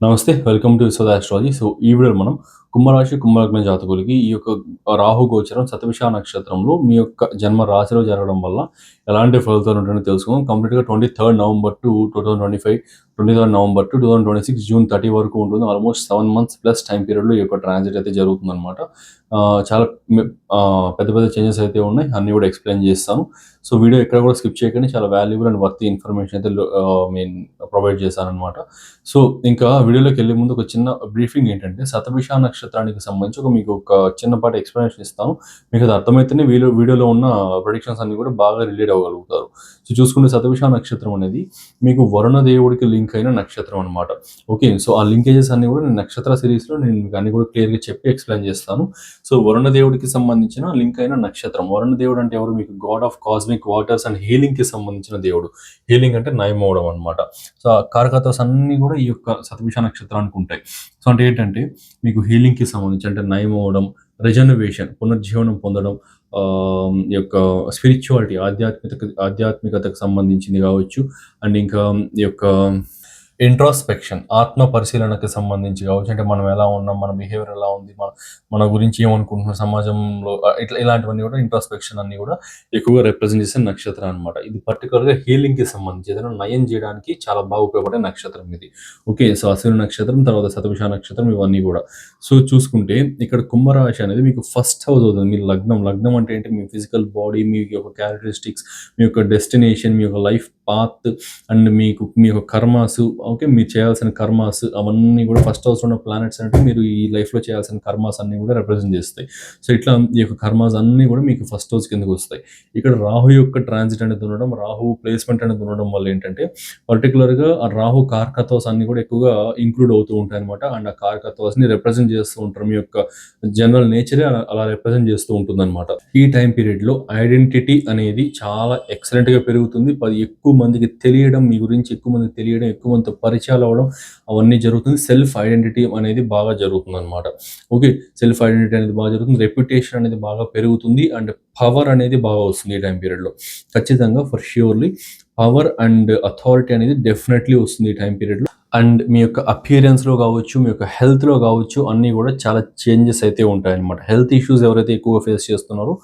నమస్తే welcome to Vishwada astrology so ఈ వీడియోలో మనం కుంభరాశి కుంభలగ్న జాతకులకి ఈ యొక్క రాహు గోచరం సతవిష నక్షత్రంలో మీ యొక్క జన్మ రాశిలో జరగడం వల్ల ఎలాంటి ఫలితాలు ఉంటాయో తెలుసుకుందాం. కంప్లీట్గా twenty third November to two thousand twenty five twenty third November to two thousand twenty six June thirty వరకు ఉంటుంది. Almost seven months plus time పీరియడ్లో ఈ యొక్క ట్రాన్సిట్ అయితే జరుగుతుంది అనమాట చాలా పెద్ద పెద్ద చేంజెస్ అయితే ఉన్నాయి. అన్నీ కూడా ఎక్స్ప్లెయిన్ చేస్తాను. సో వీడియో ఎక్కడ కూడా స్కిప్ చేయకండి. చాలా వాల్యుబుల్ అండ్ వర్త్ ఇన్ఫర్మేషన్ అయితే మెయిన్ ప్రొవైడ్ చేశాను అనమాట సో ఇంకా వీడియోలోకి వెళ్ళే ముందు ఒక చిన్న బ్రీఫింగ్ ఏంటంటే శతభిష నక్షత్రానికి సంబంధించి ఒక మీకు ఒక చిన్నపాటి ఎక్స్ప్లెనేషన్ ఇస్తాను. మీకు అది అర్థమైతేనే వీడియో వీడియోలో ఉన్న ప్రొడిక్షన్స్ అన్ని కూడా బాగా రిలేట్ అవ్వగలుగుతారు. సో చూసుకుంటే శతభిష నక్షత్రం అనేది మీకు వరుణ దేవుడికి లింక్ అయిన నక్షత్రం అనమాట ఓకే సో ఆ లింకేజెస్ అన్ని కూడా నేను నక్షత్ర సిరీస్లో నేను మీకు అన్ని కూడా క్లియర్గా చెప్పి ఎక్స్ప్లెయిన్ చేస్తాను. సో వరుణ దేవుడికి సంబంధించిన లింక్ అయిన నక్షత్రం. వరుణ దేవుడు అంటే ఎవరు? మీకు god of cosmic waters and హీలింగ్కి సంబంధించిన దేవుడు. హీలింగ్ అంటే నయమవడం అనమాట సో ఆ కారకతాస్ అన్ని కూడా ఈ యొక్క శతభిష నక్షత్రానికి ఉంటాయి. సో అంటే ఏంటంటే మీకు హీలింగ్కి సంబంధించి అంటే నయమవడం రెజనవేషన్ పునర్జీవనం పొందడం యొక్క స్పిరిచువాలిటీ ఆధ్యాత్మిక ఆధ్యాత్మికతకు సంబంధించింది కావచ్చు. అండ్ ఇంకా ఈ యొక్క ఇంట్రోస్పెక్షన్ ఆత్మ పరిశీలనకు సంబంధించి కావచ్చు. అంటే మనం ఎలా ఉన్నాం మన బిహేవియర్ ఎలా ఉంది మన మన గురించి ఏమనుకుంటున్నాం సమాజంలో ఇట్లా ఇలాంటివన్నీ కూడా ఇంట్రాస్పెక్షన్ అన్ని కూడా ఎక్కువగా రిప్రజెంట్ చేసే నక్షత్రం అనమాట ఇది పర్టికులర్గా హీలింగ్కి సంబంధించి ఏదైనా నయం చేయడానికి చాలా బాగా ఉపయోగపడే నక్షత్రం ఇది. ఓకే సో అశ్విని నక్షత్రం తర్వాత శతభిష నక్షత్రం ఇవన్నీ కూడా. సో చూసుకుంటే ఇక్కడ కుంభరాశి అనేది మీకు ఫస్ట్ హౌస్ అవుతుంది. మీ లగ్నం లగ్నం అంటే ఏంటి? మీ ఫిజికల్ బాడీ మీ యొక్క క్యారెక్టరిస్టిక్స్ మీ యొక్క డెస్టినేషన్ మీ యొక్క లైఫ్ పాత్ అండ్ మీకు మీ యొక్క కర్మాస్ ఓకే మీరు చేయాల్సిన కర్మాస్ అవన్నీ కూడా ఫస్ట్ హౌస్ ఉన్న ప్లానెట్స్ అంటే మీరు ఈ లైఫ్లో చేయాల్సిన కర్మాస్ అన్ని కూడా రిప్రజెంట్ చేస్తాయి. సో ఇట్లా ఈ యొక్క కర్మాస్ అన్ని కూడా మీకు ఫస్ట్ హౌస్ కిందకు వస్తాయి. ఇక్కడ రాహు యొక్క ట్రాన్సిట్ అనేది ఉండడం రాహు ప్లేస్మెంట్ అనేది ఉండడం వల్ల ఏంటంటే పర్టికులర్గా ఆ రాహు కార్కతోస్ అన్ని కూడా ఎక్కువగా ఇంక్లూడ్ అవుతూ ఉంటాయి అనమాట అండ్ ఆ కార్కతోస్ని రిప్రజెంట్ చేస్తూ ఉంటారు. మీ యొక్క జనరల్ నేచరే అలా రిప్రజెంట్ చేస్తూ ఉంటుంది అనమాట ఈ టైం పీరియడ్లో ఐడెంటిటీ అనేది చాలా ఎక్సలెంట్గా పెరుగుతుంది. పది ఎక్కువ మందికి తెలియడం మీ గురించి ఎక్కువ మందికి తెలియడం ఎక్కువ మంది పరిచయాలు అవ్వడం అవన్నీ జరుగుతుంది. సెల్ఫ్ ఐడెంటిటీ అనేది బాగా జరుగుతుంది అనమాట ఓకే సెల్ఫ్ ఐడెంటిటీ అనేది బాగా జరుగుతుంది. రెప్యుటేషన్ అనేది బాగా పెరుగుతుంది అండ్ పవర్ అనేది బాగా వస్తుంది ఈ టైం పీరియడ్లో. ఖచ్చితంగా for surely power and authority అనేది డెఫినెట్లీ వస్తుంది ఈ టైం పీరియడ్లో. అండ్ మీ యొక్క అపియరెన్స్లో కావచ్చు మీ యొక్క హెల్త్లో కావచ్చు అన్నీ కూడా చాలా చేంజెస్ అయితే ఉంటాయన్నమాట. హెల్త్ ఇష్యూస్ ఎవరైతే ఎక్కువగా ఫేస్ చేస్తున్నారో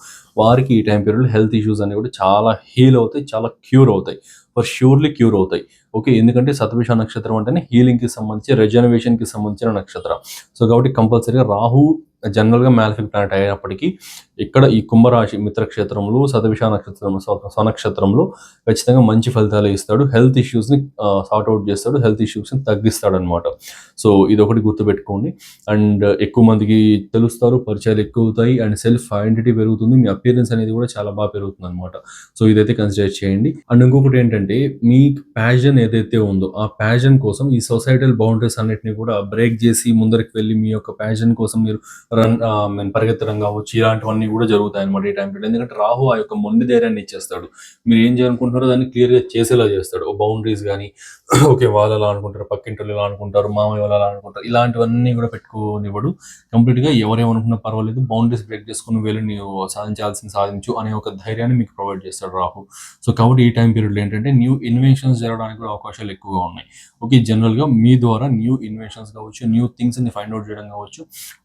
వారికి ఈ టైం పీరియడ్లో హెల్త్ ఇష్యూస్ అనేవి కూడా చాలా హీల్ అవుతాయి చాలా క్యూర్ అవుతాయి. ఫర్ ష్యూర్లీ క్యూర్ అవుతాయి. ఓకే ఎందుకంటే శతభిష నక్షత్రం అంటేనే హీలింగ్కి కి సంబంధించి రెజనవేషన్కి సంబంధించిన నక్షత్రం. సో కాబట్టి కంపల్సరీగా రాహు జనరల్గా మ్యాలిఫిక్ ప్లానెట్ అయినప్పటికీ ఇక్కడ ఈ కుంభరాశి మిత్రక్షేత్రంలో సతవిష నక్షత్రం స్వనక్షత్రంలో ఖచ్చితంగా మంచి ఫలితాలు ఇస్తాడు. హెల్త్ ఇష్యూస్ని సార్ట్ అవుట్ చేస్తాడు. హెల్త్ ఇష్యూస్ని తగ్గిస్తాడు అనమాట సో ఇది ఒకటి గుర్తుపెట్టుకోండి. అండ్ ఎక్కువ మందికి తెలుస్తారు పరిచయాలు ఎక్కువ అవుతాయి అండ్ సెల్ఫ్ ఐడెంటిటీ పెరుగుతుంది. మీ అపియరెన్స్ అనేది కూడా చాలా బాగా పెరుగుతుంది అనమాట సో ఇదైతే కన్సిడర్ చేయండి. అండ్ ఇంకొకటి ఏంటంటే మీ ప్యాషన్ ఏదైతే ఉందో ఆ ప్యాషన్ కోసం ఈ సొసైటల్ బౌండరీస్ అన్నిటిని కూడా బ్రేక్ చేసి ముందరికి వెళ్ళి మీ యొక్క ప్యాషన్ కోసం మీరు రన్ ఆ, మీన్ పరిగెత్తడం కావచ్చు ఇలాంటివన్నీ కూడా జరుగుతాయి అనమాట ఈ టైం పీరియడ్ ఎందుకంటే రాహు ఆ యొక్క మొండి ధైర్యాన్ని ఇచ్చేస్తాడు. మీరు ఏం చేయాలనుకుంటున్నారో దాన్ని క్లియర్గా చేసేలా చేస్తాడు. బౌండరీస్ కానీ ఓకే వాళ్ళు ఎలా అనుకుంటారు పక్కింటి ఎలా అనుకుంటారు మామయ్య వాళ్ళు ఎలా అనుకుంటారు. ఇలాంటివన్నీ కూడా పెట్టుకోనివ్వడు. కంప్లీట్గా ఎవరేమనుకున్నా పర్వాలేదు బౌండరీస్ బ్రేక్ చేసుకుని వెళ్ళి నీవు సాధించాల్సింది సాధించు అనే ఒక ధైర్యాన్ని మీకు ప్రొవైడ్ చేస్తాడు రాహు. సో కాబట్టి ఈ టైం పీరియడ్లో ఏంటంటే న్యూ ఇన్వెన్షన్స్ జరగడానికి కూడా అవకాశాలు ఎక్కువగా ఉన్నాయి. ఓకే జనరల్గా మీ ద్వారా న్యూ ఇన్వెన్షన్స్ కావచ్చు న్యూ థింగ్స్ని ఫైండ్ అవుట్ చేయడం కావచ్చు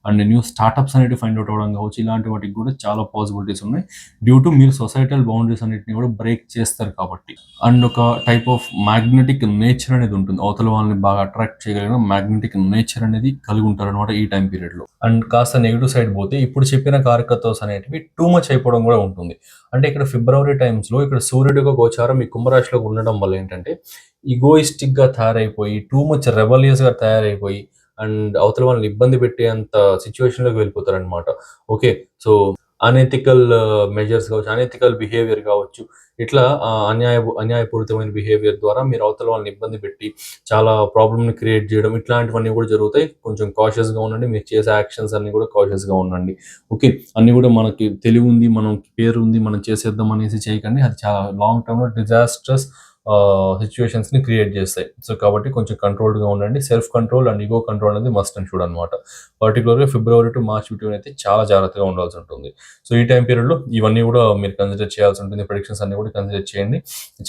అండ్ న్యూ స్టార్టప్స్ అనేవి ఫైండ్ అవుట్ అవ్వడం కావచ్చు ఇలాంటి వాటికి కూడా చాలా పాసిబిలిటీస్ ఉన్నాయి. డ్యూ టు మీరు సొసైటల్ బౌండరీస్ అన్నిటిని కూడా బ్రేక్ చేస్తారు కాబట్టి. అండ్ ఒక టైప్ ఆఫ్ మ్యాగ్నెటిక్ నేచర్ అనేది ఉంటుంది. అవతల వాళ్ళని బాగా అట్రాక్ట్ చేయగలిగిన మ్యాగ్నెటిక్ నేచర్ అనేది కలిగి ఉంటారు అనమాట ఈ టైం పీరియడ్లో అండ్ కాస్త నెగిటివ్ సైడ్ పోతే ఇప్పుడు చెప్పిన కార్యకర్తస్ అనేటివి టూ మచ్ అయిపోవడం కూడా ఉంటుంది. అంటే ఇక్కడ ఫిబ్రవరి టైమ్స్లో ఇక్కడ సూర్యుడి యొక్క గోచారం ఈ కుంభరాశిలో ఉండడం వల్ల ఏంటంటే ఈగోయిస్టిక్గా తయారైపోయి టూ మచ్ రెబలియస్గా తయారైపోయి అండ్ అవతల వాళ్ళని ఇబ్బంది పెట్టేంత సిచ్యువేషన్లోకి okay so unethical measures uh, కావచ్చు అనెథికల్ బిహేవియర్ కావచ్చు ఇట్లా అన్యాయ అన్యాయపూరితమైన బిహేవియర్ ద్వారా మీరు అవతల వాళ్ళని ఇబ్బంది పెట్టి చాలా ప్రాబ్లమ్ని క్రియేట్ చేయడం ఇట్లాంటివన్నీ కూడా జరుగుతాయి. కొంచెం కాషియస్గా ఉండండి. మీరు చేసే యాక్షన్స్ అన్నీ కూడా కాషియస్గా ఉండండి. ఓకే అన్నీ కూడా మనకి తెలివి ఉంది మనం పేరు ఉంది మనం చేసేద్దాం అనేసి చేయకండి. అది చాలా లాంగ్ టర్మ్లో డిజాస్టర్స్ సిచ్యువేషన్స్ని క్రియేట్ చేస్తాయి. సో కాబట్టి కొంచెం కంట్రోల్డ్గా ఉండండి. Self control and ego control అనేది మస్ట్ అండ్ షుడ్ అనమాట పర్టికులర్గా ఫిబ్రవరి టు మార్చ్ బిట్వీన్ అయితే చాలా జాగ్రత్తగా ఉండాల్సి ఉంటుంది. సో ఈ టైం పీరియడ్లో ఇవన్నీ కూడా మీరు కన్సిడర్ చేయాల్సి ఉంటుంది. ప్రొడిక్షన్స్ అన్ని కూడా కన్సిడర్ చేయండి.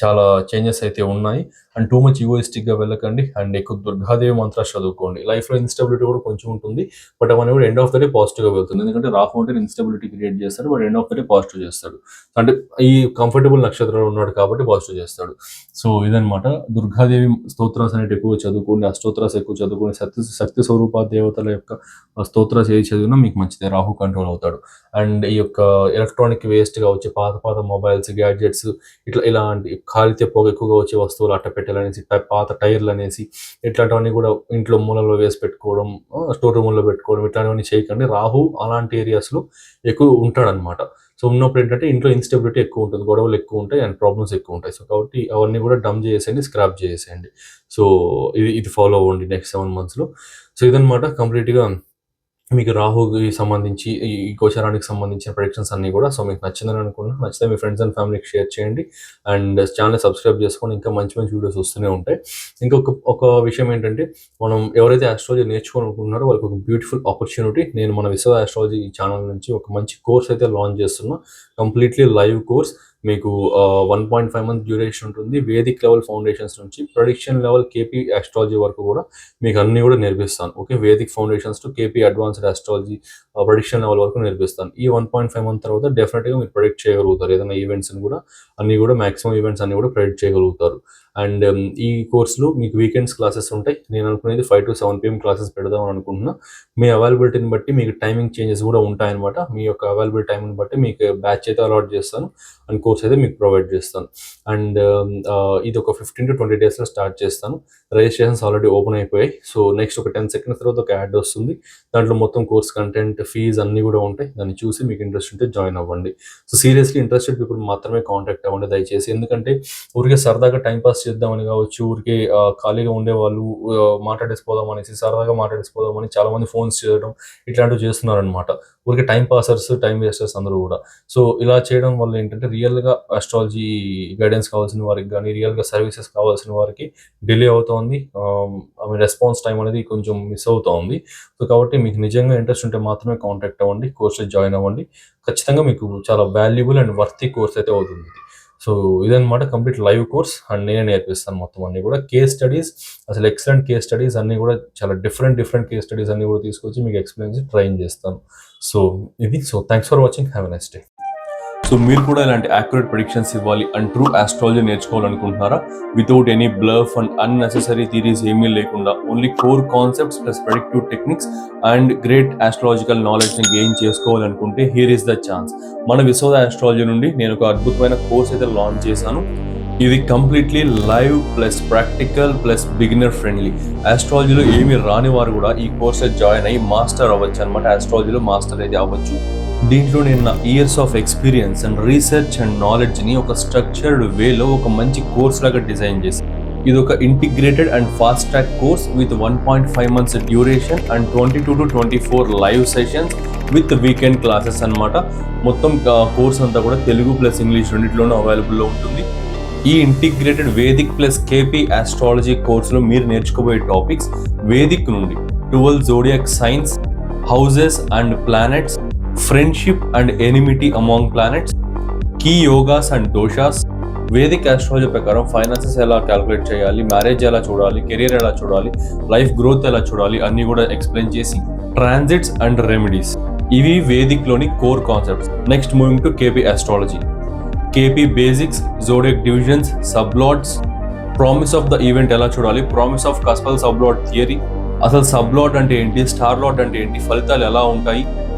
చాలా చేంజెస్ అయితే ఉన్నాయి. అండ్ టూ మచ్ ఈగోయిస్టిక్గా వెళ్ళకండి. అండ్ ఎక్కువ దుర్గాదేవి మంత్రాలు చదువుకోండి. లైఫ్లో ఇన్స్టెబిలిటీ కూడా కొంచెం ఉంటుంది. బట్ అవన్నీ కూడా ఎండ్ ఆఫ్ ద డే పాజిటివ్గా వెళ్తుంది. ఎందుకంటే రాహు అంటే ఇన్స్టెబిలిటీ క్రియేట్ చేస్తాడు. But end of the day positive చేస్తాడు. అంటే ఈ కంఫర్టబుల్ నక్షత్రంలో ఉన్నాడు కాబట్టి పాజిటివ్ చేస్తాడు. సో ఇదనమాట దుర్గాదేవి స్తోత్రాస్ అనేవి ఎక్కువ చదువుకోండి. ఆ స్తోత్రాస్ ఎక్కువ చదువుకోండి శక్తి శక్తి స్వరూప దేవతల యొక్క స్తోత్రాస్ ఏది చదివినా మీకు మంచిదే. రాహు కంట్రోల్ అవుతాడు. అండ్ ఈ యొక్క ఎలక్ట్రానిక్ వేస్ట్గా వచ్చే పాత పాత మొబైల్స్ గ్యాడ్జెట్స్ ఇట్లా ఇలాంటి కాలితే పొగ ఎక్కువగా వచ్చే వస్తువులు అట్ట పెట్టాలనేసి పాత టైర్లు అనేసి ఇట్లాంటివన్నీ కూడా ఇంట్లో మూలలో వేసి పెట్టుకోవడం స్టోర్ రూమ్లో పెట్టుకోవడం ఇట్లాంటివన్నీ చేయకండి. రాహు అలాంటి ఏరియాస్లో ఎక్కువ ఉంటాడనమాట సో ఉన్నప్పుడు ఏంటంటే ఇంట్లో ఇన్స్టెబిలిటీ ఎక్కువ ఉంటుంది గొడవలు ఎక్కువ ఉంటాయి అండ్ ప్రాబ్లమ్స్ ఎక్కువ ఉంటాయి. సో కాబట్టి అవన్నీ కూడా డమ్ చేసేయండి స్క్రాప్ చేసేయండి. సో ఇది ఇది ఫాలో అవ్వండి నెక్స్ట్ సెవెన్ మంత్స్లో సో ఇదనమాట కంప్లీట్గా మీకు రాహుకి సంబంధించి ఈ ఈ గోచరానికి సంబంధించిన ప్రొడిక్షన్స్ అన్నీ కూడా. సో మీకు నచ్చిందని అనుకుంటున్నాను నచ్చితే మీ ఫ్రెండ్స్ అండ్ ఫ్యామిలీకి షేర్ చేయండి. అండ్ ఛానల్ సబ్స్క్రైబ్ చేసుకొని ఇంకా మంచి మంచి వీడియోస్ వస్తూనే ఉంటాయి. ఇంకొక ఒక విషయం ఏంటంటే మనం ఎవరైతే ఆస్ట్రాలజీ నేర్చుకోవాలనుకుంటున్నారో వాళ్ళకి ఒక బ్యూటిఫుల్ ఆపర్చునిటీ నేను మన విశ్వ ఆస్ట్రాలజీ ఛానల్ నుంచి ఒక మంచి కోర్స్ అయితే లాంచ్ చేస్తున్నా. కంప్లీట్లీ లైవ్ కోర్స్ మీకు one point five month duration ఉంటుంది. వేదిక్ లెవెల్ ఫౌండేషన్స్ నుంచి ప్రొడిక్షన్ లెవెల్ కేపీ ఆస్ట్రాలజీ వరకు కూడా మీకు అన్ని కూడా నేర్పిస్తాను. Okay Vedic foundations to KP advanced astrology prediction level వరకు నేర్పిస్తాను. ఈ వన్ పాయింట్ ఫైవ్ మంత్ తర్వాత డెఫినెట్గా మీరు ప్రొడిక్ట్ చేయగలుగుతారు. ఏదైనా ఈవెంట్స్ కూడా అన్ని కూడా మాక్సిమం ఈవెంట్స్ అన్ని కూడా ప్రొడిక్ట్ చేయగలుగుతారు. అండ్ ఈ కోర్సులో మీకు వీకెండ్స్ క్లాసెస్ ఉంటాయి. నేను అనుకునేది five to seven PM classes పెడదాం అనుకుంటున్నా. మీ అవైలబిలిటీని బట్టి మీకు టైమింగ్ చేంజెస్ కూడా ఉంటాయన్నమాట. మీ యొక్క అవైలబుల్ టైంని బట్టి మీకు బ్యాచ్ అయితే అలాట్ చేస్తాను. అండ్ కోర్స్ అయితే మీకు ప్రొవైడ్ చేస్తాను. అండ్ ఇది ఒక ఫిఫ్టీన్ టు ట్వంటీ డేస్లో స్టార్ట్ చేస్తాను. రిజిస్ట్రేషన్స్ ఆల్రెడీ ఓపెన్ అయిపోయాయి. సో నెక్స్ట్ ఒక టెన్ సెకండ్స్ తర్వాత ఒక యాడ్ వస్తుంది. దాంట్లో మొత్తం కోర్స్ కంటెంట్ ఫీజ్ అన్నీ కూడా ఉంటాయి. దాన్ని చూసి మీకు ఇంట్రెస్ట్ ఉంటే జాయిన్ అవ్వండి. సో సీరియస్లీ ఇంట్రెస్టెడ్ పీపుల్ మాత్రమే కాంటాక్ట్ అవ్వండి దయచేసి. ఎందుకంటే ఊరికే సరదాగా టైం పాస్ చేద్దామని కావచ్చు ఊరికే ఖాళీగా ఉండే వాళ్ళు మాట్లాడేసిపోదాం అనేసి సరదాగా మాట్లాడేసిపోదామని చాలామంది ఫోన్స్ చేయడం ఇట్లాంటివి చేస్తున్నారనమాట ఊరికే టైం పాసర్స్ టైం వేస్టర్స్ అందరూ కూడా. సో ఇలా చేయడం వల్ల ఏంటంటే రియల్గా అస్ట్రాలజీ గైడెన్స్ కావాల్సిన వారికి కానీ రియల్గా సర్వీసెస్ కావాల్సిన వారికి డిలే అవుతోంది. ఐ మీన్ రెస్పాన్స్ టైం అనేది కొంచెం మిస్ అవుతోంది. సో కాబట్టి మీకు నిజంగా ఇంట్రెస్ట్ ఉంటే మాత్రమే కాంటాక్ట్ అవ్వండి కోర్స్ జాయిన్ అవ్వండి. ఖచ్చితంగా మీకు చాలా వాల్యుబుల్ అండ్ వర్తీ కోర్స్ అయితే అవుతుంది. సో ఇదన్నమాట కంప్లీట్ లైవ్ కోర్స్ అండ్ నేనే నేర్పిస్తాను మొత్తం అన్ని కూడా. కేస్ స్టడీస్ అసలు ఎక్సలెంట్ కేస్ స్టడీస్ అన్ని కూడా చాలా డిఫరెంట్ డిఫరెంట్ కేస్ స్టడీస్ అన్ని కూడా తీసుకొచ్చి మీకు ఎక్స్ప్లెయిన్ చేసి ట్రైన్ చేస్తాను. సో ఇది. So thanks for watching have a next day so మీరు కూడా ఇలాంటి యాక్యురేట్ ప్రిడిక్షన్స్ ఇవ్వాలి and true astrology నేర్చుకోవాలనుకుంటున్నారా? Without any bluff and unnecessary theories ఏమీ లేకుండా only core concepts plus predictive techniques and great astrological నాలెడ్జ్ని gain చేసుకోవాలనుకుంటే here is the chance మన విశ్వద ఆస్ట్రాలజీ నుండి నేను ఒక అద్భుతమైన కోర్స్ అయితే లాంచ్ చేశాను. ఇది completely live plus practical plus beginner friendly ఆస్ట్రాలజీలో ఏమి రాని వారు కూడా ఈ కోర్స్ జాయిన్ అయ్యి మాస్టర్ అవ్వచ్చు అనమాట ఆస్ట్రాలజీలో మాస్టర్ అయితే అవ్వచ్చు. దీంట్లో నేను నా years of experience and research and నాలెడ్జ్ని ఒక స్ట్రక్చర్డ్ వేలో ఒక మంచి కోర్స్ లాగా డిజైన్ చేసి ఇది ఒక integrated and fast track course with one point five months duration and twenty two to twenty four live sessions with weekend classes అన్నమాట. మొత్తం కోర్స్ అంతా కూడా తెలుగు ప్లస్ ఇంగ్లీష్ రెండింటిలోనూ అవైలబుల్లో ఉంటుంది. ఈ integrated Vedic plus KP astrology కోర్సులో మీరు నేర్చుకోబోయే టాపిక్స్ వేదిక్ నుండి twelve zodiac signs houses and planets friendship and enmity among planets key yogas and doshas Vedic astrology ప్రకారం ఫైనాన్సెస్ ఎలా క్యాలిక్యులేట్ చేయాలి మ్యారేజ్ ఎలా చూడాలి కెరీర్ ఎలా చూడాలి లైఫ్ గ్రోత్ ఎలా చూడాలి అన్ని కూడా ఎక్స్ప్లెయిన్ చేసి ట్రాన్సిట్స్ అండ్ రెమెడీస్ ఇవి వేదిక్లోని core concepts next moving to KP astrology KP basics zodiac divisions sublords promise of the event ఎలా చూడాలి promise of cuspal sublord theory అసలు సబ్లాట్ అంటే ఏంటి స్టార్ లాట్ అంటే ఏంటి ఫలితాలు ఎలా ఉంటాయి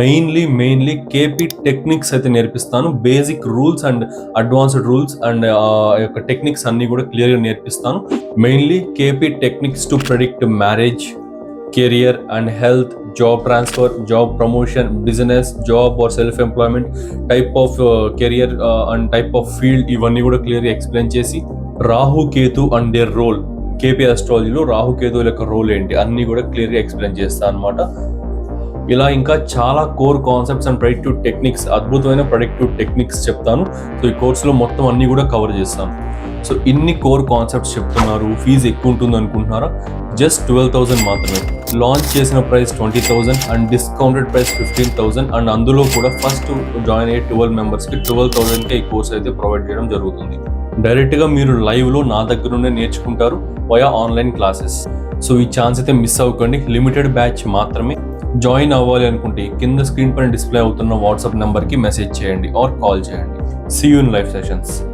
మెయిన్లీ మెయిన్లీ కేపీ టెక్నిక్స్ అయితే నేర్పిస్తాను. Basic rules and advanced rules and యొక్క టెక్నిక్స్ అన్నీ కూడా క్లియర్గా నేర్పిస్తాను. Mainly KP techniques to predict marriage career and health job transfer job promotion business job or self employment type of career and type of field ఇవన్నీ కూడా క్లియర్గా explain చేసి Rahu Ketu and their role KP అస్ట్రాలజీలో Rahu Ketu యొక్క role ఏంటి అన్నీ కూడా క్లియర్గా explain చేస్తాను అనమాట ఇలా ఇంకా చాలా core concepts and productive techniques అద్భుతమైన ప్రొడక్టివ్ టెక్నిక్స్ చెప్తాను. సో ఈ కోర్సులో మొత్తం అన్ని కూడా కవర్ చేస్తాను. సో ఇన్ని కోర్ కాన్సెప్ట్స్ చెప్తున్నారు. ఫీజు ఎక్కువ ఉంటుంది అనుకుంటున్నారా? జస్ట్ ట్వెల్వ్ థౌసండ్ మాత్రమే. లాంచ్ చేసిన price twenty thousand and discounted price fifteen thousand and అందులో కూడా ఫస్ట్ జాయిన్ అయ్యే ట్వెల్వ్ మెంబర్స్కి ట్వెల్వ్ థౌసండ్కే ఈ కోర్స్ అయితే ప్రొవైడ్ చేయడం జరుగుతుంది. డైరెక్ట్గా మీరు లైవ్లో నా దగ్గర నుండే నేర్చుకుంటారు వయా ఆన్లైన్ క్లాసెస్ సో ఈ ఛాన్స్ అయితే మిస్ అవ్వకండి. లిమిటెడ్ బ్యాచ్ మాత్రమే. జాయిన్ అవ్వాలి అనుకుంటే కింద స్క్రీన్ పైన డిస్ప్లే అవుతున్న వాట్సాప్ నెంబర్కి మెసేజ్ చేయండి ఆర్ కాల్ చేయండి. See you in sessions